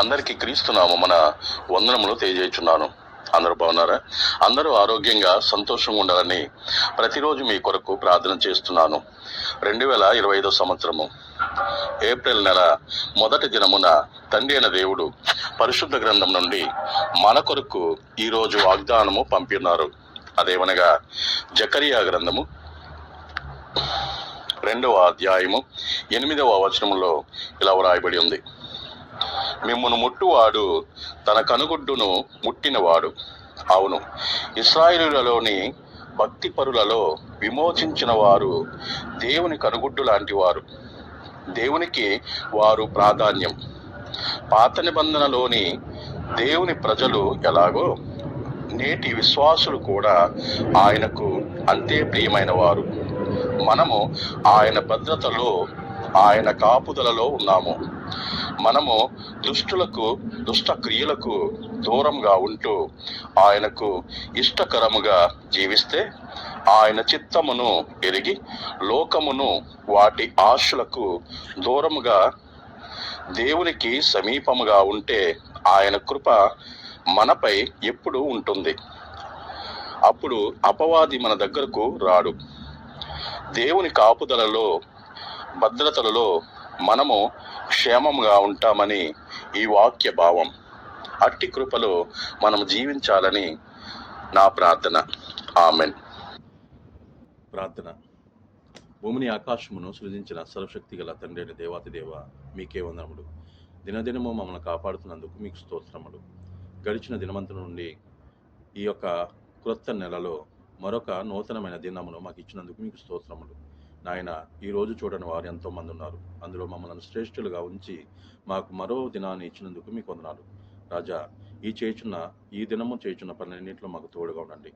అందరికీ క్రీస్తునాము మన వందనములు తెలియజేస్తున్నాను అందరూ బాగున్నారా? అందరూ ఆరోగ్యంగా సంతోషంగా ఉండాలని ప్రతిరోజు మీ కొరకు ప్రార్థన చేస్తున్నాను. రెండు వేల ఇరవై ఐదో సంవత్సరము ఏప్రిల్ నెల మొదటి దినమున తండ్రి అయిన దేవుడు పరిశుద్ధ గ్రంథం నుండి మన కొరకు ఈరోజు వాగ్దానము పంపినారు అదేమనగా జకరియా గ్రంథము రెండవ అధ్యాయము ఎనిమిదవ వచనంలో ఇలా వ్రాయబడి ఉంది. మిమ్మను ముట్టువాడు తన కనుగుడ్డును ముట్టినవాడు. అవును ఇస్రాయిలులలోని భక్తి పరులలో విమోచించిన వారు దేవుని కనుగుడ్డు లాంటి వారు దేవునికి వారు ప్రాధాన్యం. పాత నిబంధనలోని దేవుని ప్రజలు ఎలాగో నేటి విశ్వాసులు కూడా ఆయనకు అంతే ప్రియమైన వారు మనము ఆయన భద్రతలో ఆయన కాపుదలలో ఉన్నాము. మనము దుష్టులకు దుష్ట క్రియలకు దూరంగా ఉంటూ ఆయనకు ఇష్టకరముగా జీవిస్తే ఆయన చిత్తమును ఎరిగి లోకమును వాటి ఆశలకు దూరముగా దేవునికి సమీపముగా ఉంటే ఆయన కృప మనపై ఎప్పుడు ఉంటుంది. అప్పుడు అపవాది మన దగ్గరకు రాడు. దేవుని కాపుదలలో భద్రతలలో మనము క్షేమంగా ఉంటామని ఈ వాక్య భావం. అట్టి కృపలో మనం జీవించాలని నా ప్రార్థన. ఆమెన్. ప్రార్థన. భూమిని ఆకాశమును సృజించిన సర్వశక్తి గల తండ్రి అయిన దేవాతి దేవ మీకే వందనములు. దినదినము మమ్మల్ని కాపాడుతున్నందుకు మీకు స్తోత్రములు. గడిచిన దినమంత నుండి ఈ యొక్క క్రొత్త నెలలో మరొక నూతనమైన దినమును మాకు ఇచ్చినందుకు మీకు స్తోత్రములు. నాయన ఈరోజు చూడని వారు ఎంతో మంది ఉన్నారు. అందులో మమ్మల్ని శ్రేష్ఠులుగా ఉంచి మాకు మరో దినాన్ని ఇచ్చినందుకు మీకు వందనాలు. రాజా ఈ చేయుచున్న ఈ దినము చేచున్న పనులన్నింటిలో మాకు తోడుగా ఉండండి.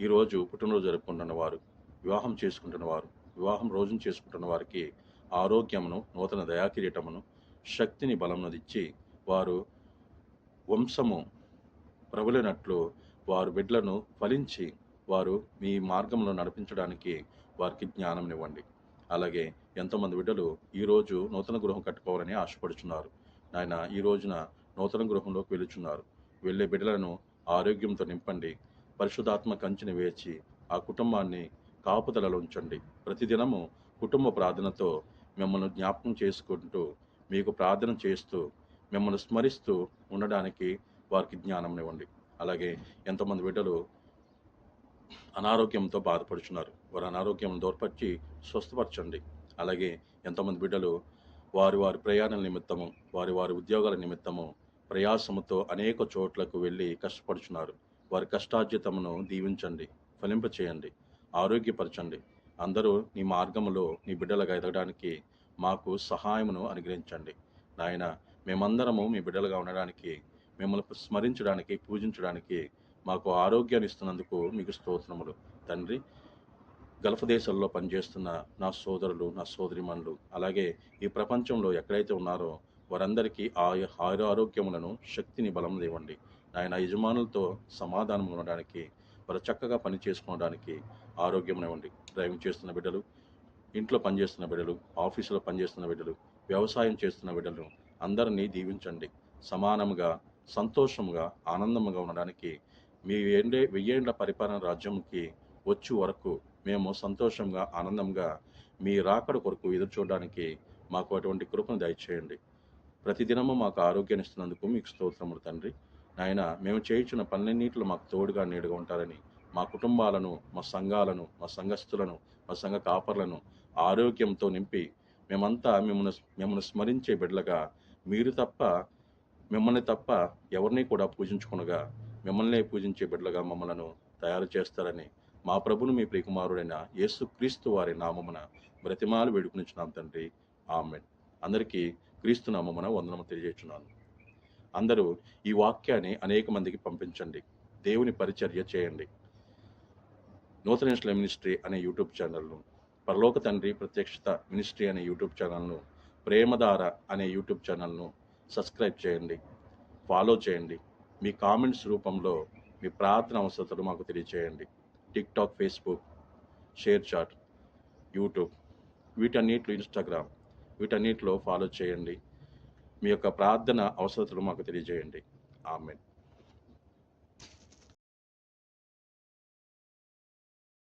ఈరోజు పుట్టినరోజు జరుపుకుంటున్న వారు వివాహం చేసుకుంటున్న వారు వివాహం రోజును చేసుకుంటున్న వారికి ఆరోగ్యమును నూతన దయాకిరీటమును శక్తిని బలమును ఇచ్చి వారు వంశము ప్రబలినట్లు వారు బిడ్డలను ఫలించి వారు మీ మార్గంలో నడిపించడానికి వారికి జ్ఞానంనివ్వండి అలాగే ఎంతోమంది బిడ్డలు ఈరోజు నూతన గృహం కట్టుకోవాలని ఆశపడుచున్నారు. నాయన ఈ రోజున నూతన గృహంలోకి వెళుచున్నారు. వెళ్ళే బిడ్డలను ఆరోగ్యంతో నింపండి. పరిశుధాత్మ కంచెని వేచి ఆ కుటుంబాన్ని కాపుదలలో ఉంచండి. ప్రతిదినము కుటుంబ ప్రార్థనతో మిమ్మల్ని జ్ఞాపకం చేసుకుంటూ మీకు ప్రార్థన చేస్తూ మిమ్మల్ని స్మరిస్తూ ఉండడానికి వారికి జ్ఞానం ఇవ్వండి అలాగే ఎంతోమంది బిడ్డలు అనారోగ్యంతో బాధపడుచున్నారు. వారి అనారోగ్యం దూరపరిచి స్వస్థపరచండి. అలాగే ఎంతోమంది బిడ్డలు వారి వారి ప్రయాణాల నిమిత్తము వారి వారి ఉద్యోగాల నిమిత్తము ప్రయాసముతో అనేక చోట్లకు వెళ్ళి కష్టపడుచున్నారు. వారి కష్టార్జితమును దీవించండి ఫలింప చేయండి ఆరోగ్యపరచండి. అందరూ నీ మార్గములో నీ బిడ్డలుగా ఎదగడానికి మాకు సహాయమును అనుగ్రహించండి. నాయన మేమందరము మీ బిడ్డలుగా ఉండడానికి మిమ్మల్ని స్మరించడానికి పూజించడానికి మాకు ఆరోగ్యాన్ని ఇస్తున్నందుకు మీకు స్తోత్రములు. తండ్రి గల్ఫ్ దేశాల్లో పనిచేస్తున్న నా సోదరులు నా సోదరిమణులు అలాగే ఈ ప్రపంచంలో ఎక్కడైతే ఉన్నారో వారందరికీ ఆయు ఆయుర ఆరోగ్యములను శక్తిని బలం ఇవ్వండి. ఆయన యజమానులతో సమాధానం ఉండడానికి వారు చక్కగా పని చేసుకోవడానికి ఆరోగ్యం ఇవ్వండి. డ్రైవింగ్ చేస్తున్న బిడ్డలు ఇంట్లో పనిచేస్తున్న బిడ్డలు ఆఫీసులో పనిచేస్తున్న బిడ్డలు వ్యవసాయం చేస్తున్న బిడ్డలు అందరినీ దీవించండి. సమానముగా సంతోషముగా ఆనందముగా ఉండడానికి మీ ఏండే వెయ్యేండ్ల పరిపాలన రాజ్యంకి వచ్చు వరకు మేము సంతోషంగా ఆనందంగా మీ రాకడ కొరకు ఎదురు చూడడానికి మాకు అటువంటి కృపను దయచేయండి. ప్రతిదినము మాకు ఆరోగ్యాన్ని ఇస్తున్నందుకు మీకు స్తోత్రములు తండ్రి. నాయన మేము చేయించిన పన్నెన్నింటిలో మాకు తోడుగా నీడుగా ఉంటారని మా కుటుంబాలను మా సంఘాలను మా సంఘస్థులను మా సంఘ కాపర్లను ఆరోగ్యంతో నింపి మేమంతా మిమ్మల్ని మిమ్మల్ని స్మరించే బిడ్డలుగా మీరు తప్ప మిమ్మల్ని తప్ప ఎవరిని కూడా పూజించుకునగా మిమ్మల్ని పూజించే బిడ్డలుగా మమ్మలను తయారు చేస్తారని మా ప్రభును మీ ప్రియకుమారుడైన యేసుక్రీస్తు వారి నామమున బ్రతిమాలు వేడుకునిచ్చున్నాం తండ్రి. ఆమెన్. అందరికీ క్రీస్తు నామమున వందనము తెలియజేస్తున్నాను అందరూ ఈ వాక్యాన్ని అనేక మందికి పంపించండి. దేవుని పరిచర్య చేయండి. నూతన ఇస్లాం మినిస్ట్రీ అనే యూట్యూబ్ ఛానల్ను పరలోక తండ్రి ప్రత్యక్షత మినిస్ట్రీ అనే యూట్యూబ్ ఛానల్ను ప్రేమధార అనే యూట్యూబ్ ఛానల్ను సబ్స్క్రైబ్ చేయండి. ఫాలో చేయండి. మీ కామెంట్స్ రూపంలో మీ ప్రార్థన అవసరతలు మాకు తెలియచేయండి. TikTok Facebook ShareChat YouTube వీటన్నిటిలో ఇన్స్టాగ్రామ్ వీటన్నిటిలో ఫాలో చేయండి. మీ యొక్క ప్రార్థన అవసరతలు మాకు తెలియజేయండి. ఆమెన్.